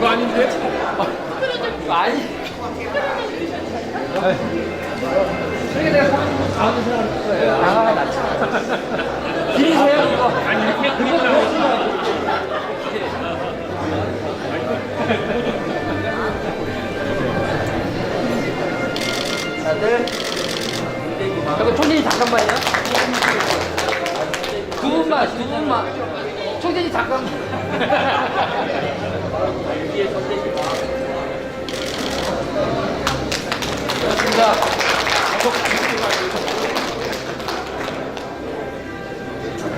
이거 아닌데? 아니. 그러게 내가 가운데 생각할 거예요. 아, 나 참. 길이세요, 이거? 아니 그거. 다들 여기 총재님 잠깐만요. 두 분만, 두 분만. 총재님 잠깐만.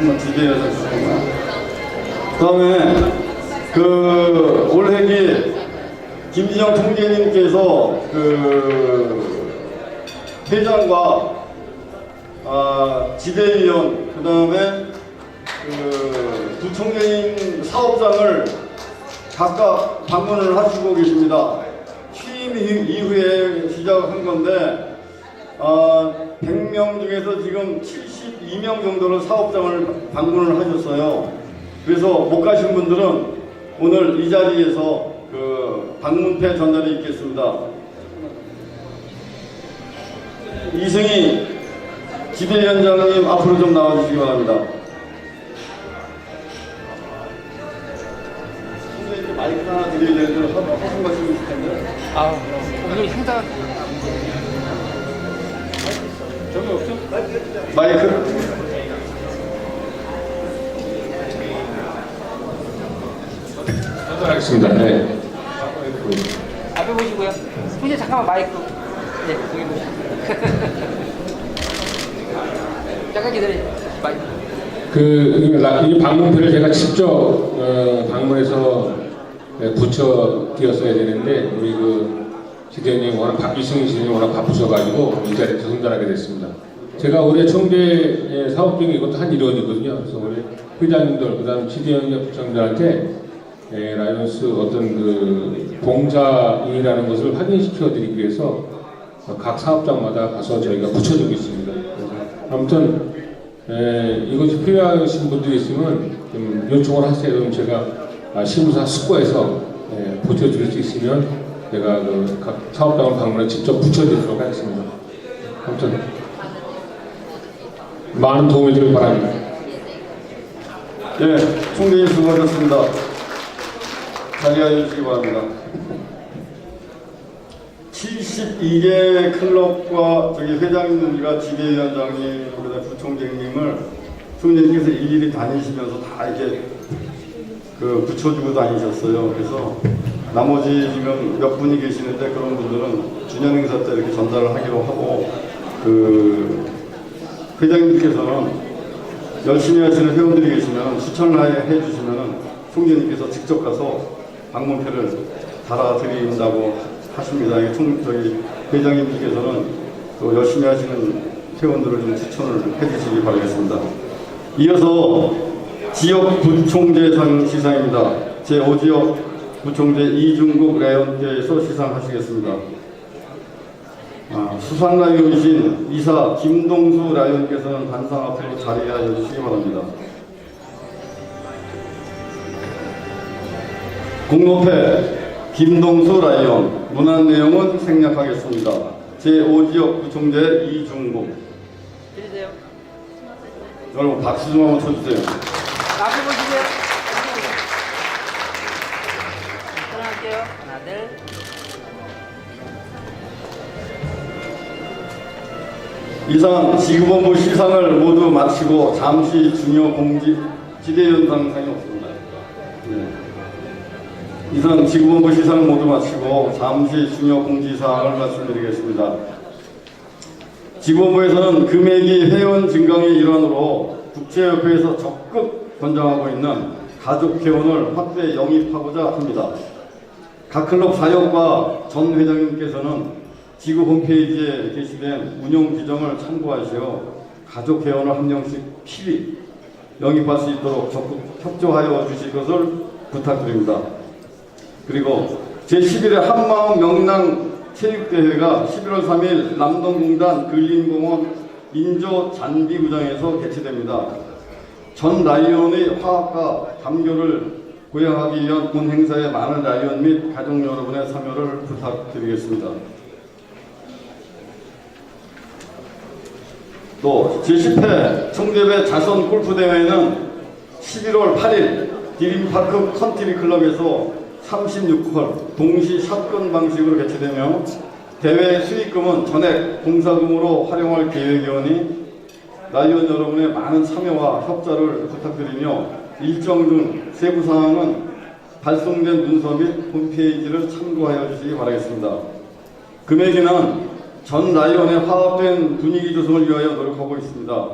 한번 기대해서 주시구나. 그다음에 그 올해기 김진영 총재님께서 그 회장과 아, 지대위원 그다음에 그 부총재님 사업장을 각각 방문을 하시고 계십니다. 취임 이- 이후에 시작한 건데 아, 100명 중에서 지금 72명 정도는 사업장을 방문을 하셨어요. 그래서 못 가신 분들은 오늘 이 자리에서 그 방문패 전달이 있겠습니다. 이승희 지배위원장님 앞으로 좀 나와주시기 바랍니다. 아, 오늘 행사? 마이크. 하겠습니다. 네. 앞에 보시고요. 총재 잠깐만 마이크. 네, 여기 보시고. 잠깐 기다려. 마이크. 그, 이 방문표를 제가 직접 어, 방문해서 네, 붙여 띄었어야 되는데 우리 그 시대님 워낙 바, 이승희 시대님 워낙 바쁘셔가지고 이 자리에 전달하게 됐습니다. 제가 올해 총재 사업 중에 이것도 한 일원이거든요. 그래서 우리 회장님들 그다음 지대위원 부장들한테 예, 라이온스 어떤 그 봉사인이라는 것을 확인시켜 드리기 위해서 각 사업장마다 가서 저희가 붙여주고 있습니다. 아무튼 에, 이것이 필요하신 분들이 있으면 좀 요청을 하세요. 그럼 제가 아, 시무사 숙고해서 에, 붙여줄 수 있으면 제가 그 각 사업장을 방문해 직접 붙여드리도록 하겠습니다. 아무튼 많은 도움을 주길 바랍니다. 예, 총재님 수고하셨습니다. 자리하여 주시기 바랍니다. 72개 클럽과 저기 회장님들과 지배위원장님, 그다음 부총재님을 총재님께서 일일이 다니시면서 다 이렇게 그 붙여주고 다니셨어요. 그래서 나머지 지금 몇 분이 계시는데 그런 분들은 주년 행사 때 이렇게 전달을 하기로 하고 그 회장님께서는 열심히 하시는 회원들이 계시면 추천을 해 주시면 총재님께서 직접 가서 방문표를 달아드린다고 하십니다. 이 총, 저기 회장님께서는 또 열심히 하시는 회원들을 좀 추천을 해 주시기 바라겠습니다. 이어서 지역 부총재 상 시상입니다. 제5지역 부총재 이중국 레온께서 시상하시겠습니다. 아, 수상 라이온이신 이사 김동수 라이온께서는 단상 앞으로 자리하여 주시기 바랍니다. 공로패 김동수 라이온 문안 내용은 생략하겠습니다. 제5지역 부총재 이중국 들리세요? 여러분 박수 좀 한번 쳐주세요. 앞에 보시고요. 사랑할게요. 하나, 둘. 이상 지구본부 시상을 모두 마치고 잠시 중요 공지 지대연상상이 없습니다. 네. 이상 지구본부 시상을 모두 마치고 잠시 중요 공지사항을 말씀드리겠습니다. 지구본부에서는 금액이 회원 증강의 일환으로 국제협회에서 적극 권장하고 있는 가족 회원을 확대 영입하고자 합니다. 각 클럽 사역과 전 회장님께서는 지구 홈페이지에 게시된 운영 규정을 참고하시어 가족 회원을 한 명씩 필히 영입할 수 있도록 적극 협조하여 주실 것을 부탁드립니다. 그리고 제11회 한마음 명랑 체육대회가 11월 3일 남동공단 근린공원 인조 잔비구장에서 개최됩니다. 전 라이온의 화합과 감교를 고양하기 위한 본 행사에 많은 라이언 및 가족 여러분의 참여를 부탁드리겠습니다. 또 제10회 청대배 자선 골프 대회는 11월 8일 디림파크 컨트리 클럽에서 36홀 동시 샷건 방식으로 개최되며 대회 수익금은 전액 봉사금으로 활용할 계획이오니 라이언 여러분의 많은 참여와 협조를 부탁드리며 일정 등 세부 사항은 발송된 문서 및 홈페이지를 참고하여 주시기 바라겠습니다. 금액에는 전 라이온의 화합된 분위기 조성을 위하여 노력하고 있습니다.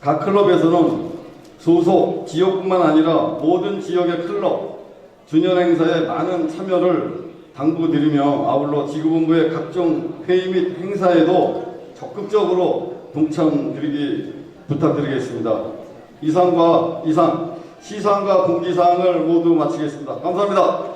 각 클럽에서는 소속 지역뿐만 아니라 모든 지역의 클럽, 주년 행사에 많은 참여를 당부드리며 아울러 지구본부의 각종 회의 및 행사에도 적극적으로 동참드리기 부탁드리겠습니다. 이상과 이상 시상과 공지사항을 모두 마치겠습니다. 감사합니다.